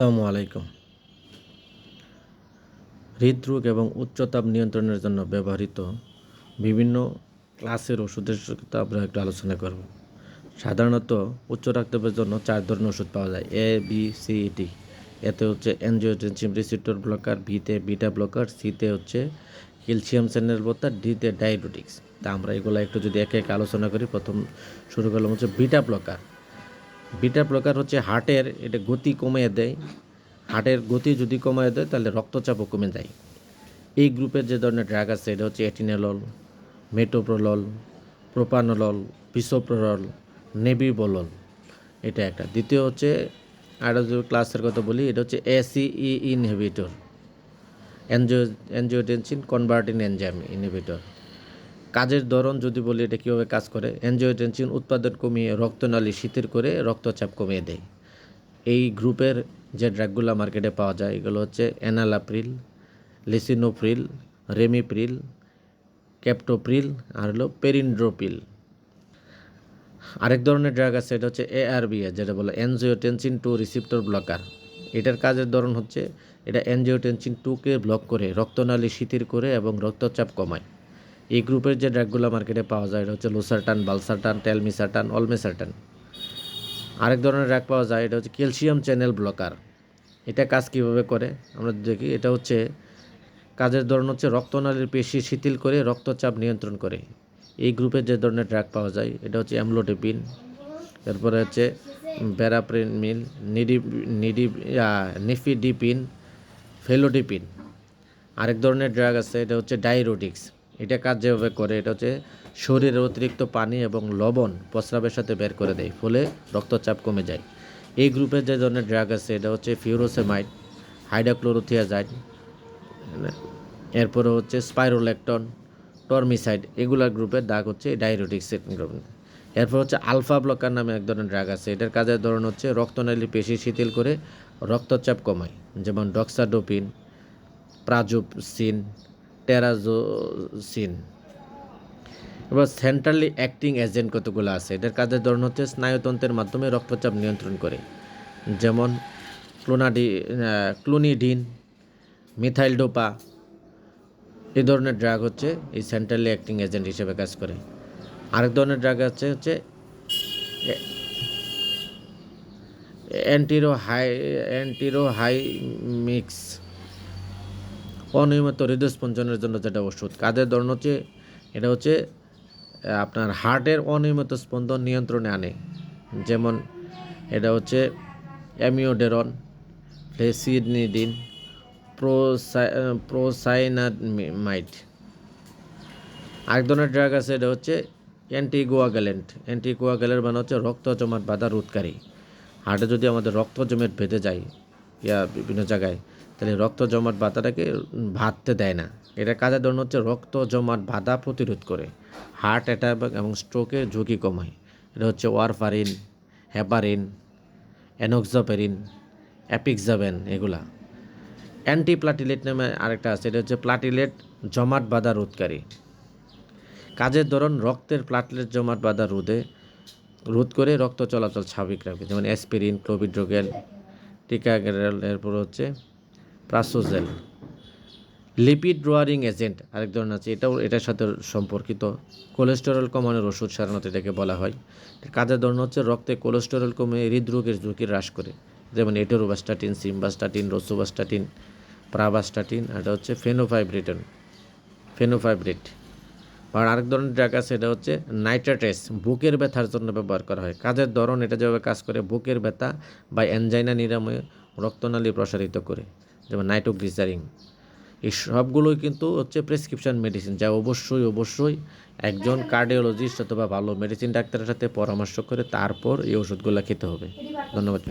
আসসালামু আলাইকুম। হৃদরোগ এবং উচ্চতাপ নিয়ন্ত্রণের জন্য ব্যবহৃত বিভিন্ন ক্লাসের ওষুধের সাথে আমরা একটু আলোচনা করব। সাধারণত উচ্চ রক্তচাপের জন্য চার ধরনের ওষুধ পাওয়া যায়। এ বি সি ডি এতে হচ্ছে অ্যানজিওটেনসিন রিসিপ্টর ব্লকার বিতে বিটা ব্লকার সিতে হচ্ছে ক্যালসিয়াম চ্যানেল বোতার ডিতে ডায়াবেটিক্স তা আমরা এগুলো একটু যদি একে একে আলোচনা করি, প্রথম শুরু করলাম হচ্ছে বিটা ব্লকার বিটা ব্লকার হচ্ছে হার্টের এটা গতি কমিয়ে দেয়। হার্টের গতি যদি কমিয়ে দেয়, তাহলে রক্তচাপও কমে যায়। এই গ্রুপের যে ধরনের ড্রাগ আছে, এটা হচ্ছে এটিনালল, মেটোপ্রোলল, প্রোপানলল বিসোপ্রোলল নেবিবলল। এটা একটা। দ্বিতীয় হচ্ছে আরও যে ক্লাসের কথা বলি, এটা হচ্ছে ACE inhibitor. Angio angiotensin converting enzyme inhibitor. কাজের ধরন যদি বলি, এটা কীভাবে কাজ করে? এনজিওটেনসিন উৎপাদন কমিয়ে রক্তনালী শিথিল করে রক্তচাপ কমিয়ে দেয়। এই গ্রুপের যে ড্রাগগুলো মার্কেটে পাওয়া যায়, এগুলো হচ্ছে অ্যানালাপ্রিল লিসিনোপ্রিল, রেমিপ্রিল, ক্যাপ্টোপ্রিল আর হলো পেরিন্ড্রোপিল আরেক ধরনের ড্রাগ আছে, এটা হচ্ছে এআরবিএ যেটা বলে এনজিওটেনসিন টু রিসিপ্টর ব্লকার। এটার কাজের ধরন হচ্ছে, এটা এনজিওটেনসিন টুকে ব্লক করে রক্তনালী শিথিল করে এবং রক্তচাপ কমায়। এই গ্রুপের যে ড্রাগগুলো মার্কেটে পাওয়া যায়, এটা হচ্ছে লোসারটান, বালসারটান টেলমিসারটান অলমেসারটান। আরেক ধরনের ড্রাগ পাওয়া যায়, এটা হচ্ছে ক্যালসিয়াম চ্যানেল ব্লকার। এটা কাজ কীভাবে করে? আমরা দেখি, এটা হচ্ছে কাজের ধরন হচ্ছে রক্তনালীর পেশি শিথিল করে রক্তচাপ নিয়ন্ত্রণ করে। এই গ্রুপের যে ধরনের ড্রাগ পাওয়া যায়, এটা হচ্ছে অ্যামলোডেপিন এরপরে হচ্ছে ব্যারাপ্রিন মিল নিডি নিডি নিফিডিপিন ফেলোডিপিন আরেক ধরনের ড্রাগ আছে, এটা হচ্ছে ডাইরোটিক্স। এটা কাজ যেভাবে করে, এটা হচ্ছে শরীরের অতিরিক্ত পানি এবং লবণ প্রস্রাবের সাথে বের করে দেয়, ফলে রক্তচাপ কমে যায়। এই গ্রুপের যে ধরনের ড্রাগ আছে, এটা হচ্ছে ফিউরোসেমাইড হাইড্রোক্লোরোথিয়াজাইড এরপরে হচ্ছে স্পাইরোলেকটন টর্মিসাইড এগুলার গ্রুপের দাগ হচ্ছে ডাইরোটিক্স গ্রুপ এরপর হচ্ছে আলফা ব্লকার নামে এক ধরনের ড্রাগ আছে, এটার কাজের ধরন হচ্ছে রক্তনালী পেশি শিথিল করে রক্তচাপ কমায়, যেমন ডক্সাডোপিন প্রাজোপসিন টেরাজোসিন এবার সেন্ট্রালি অ্যাক্টিং এজেন্ট কতগুলো আছে? এটার কাজের ধরন হচ্ছে স্নায়ুতন্ত্রের মাধ্যমে রক্তচাপ নিয়ন্ত্রণ করে। যেমন ক্লোনাডি ক্লোনিডিন মিথাইল ডোপা এই ধরনের ড্রাগ হচ্ছে এই সেন্ট্রালি অ্যাক্টিং এজেন্ট হিসেবে কাজ করে। আরেক ধরনের ড্রাগ আছে হচ্ছে অ্যান্টিরো হাই অ্যান্টিরো হাই মিক্স অনিয়মিত হৃদস্পন্দনের জন্য যেটা ওষুধ। কাদের ধরন হচ্ছে, এটা হচ্ছে আপনার হার্টের অনিয়মিত স্পন্দন নিয়ন্ত্রণে আনে। যেমন এটা হচ্ছে অ্যামিওডেরন ফ্লেসিনিডিন প্রোসাইনামাইড আরেক ধরনের ড্রাগ আছে, এটা হচ্ছে অ্যান্টিগোয়াগ্যালেন্ট অ্যান্টিগোয়াগ্যালেন্ট মানে হচ্ছে রক্ত জমাট বাধা রোধকারী হার্টে যদি আমাদের রক্ত জমেট বেঁধে যায়, ইয়া বিভিন্ন জায়গায় তাহলে রক্ত জমাট বাধাটাকে ভাততে দেয় না। এটা কাজের ধরন হচ্ছে রক্ত জমাট বাধা প্রতিরোধ করে। হার্ট অ্যাটাক এবং স্ট্রোকের ঝুঁকি কমায় এটা হচ্ছে ওয়ারফারিন হ্যাপারিন অ্যানোক্সাপেরিন, অ্যাপিক্সাবেন এগুলা। অ্যান্টি প্লাটিলেট নামে আরেকটা আছে, এটা হচ্ছে প্লাটিলেট জমাট বাধা রোধকারী। কাজের ধরন রক্তের প্লাটিলেট জমাট বাধা রোধে, রোধ করে রক্ত চলাচল স্বাভাবিক রাখবে যেমন অ্যাসপিরিন ক্লোবিড্রোগেল টিকাগ্রেল, এরপর হচ্ছে প্রাসোজেল লিপিড ড্রোয়ারিং এজেন্ট আরেক ধরনের আছে, এটাও, এটার সাথে সম্পর্কিত। কোলেস্টেরল কমানোর ওষুধ সাধারণত এটাকে বলা হয়। কাজের ধরন হচ্ছে, রক্তে কোলেস্টেরল কমে হৃদরোগের ঝুঁকি হ্রাস করে। যেমন এটোরোবাস্টাটিন সিম্বাস্টাটিন রসোবাস্টাটিন প্রাবাস্টাটিন এটা হচ্ছে ফেনোফাইব্রিটন ফেনোফাইব্রিট আর আরেক ধরনের ড্রাগ আছে, এটা হচ্ছে নাইট্রাটেস বুকের ব্যথার জন্য ব্যবহার করা হয়। কাজের ধরন, এটা যেভাবে কাজ করে, বুকের ব্যথা বা এনজাইনা নিরাময়ে রক্তনালী প্রসারিত করে। যেমন নাইট্রোগ্লিসারিন। এই সবগুলোই কিন্তু হচ্ছে প্রেসক্রিপশন মেডিসিন, যা অবশ্যই অবশ্যই একজন কার্ডিওলজিস্ট অথবা ভালো মেডিসিন ডাক্তারের সাথে পরামর্শ করে তারপর এই ওষুধগুলো খেতে হবে। ধন্যবাদ।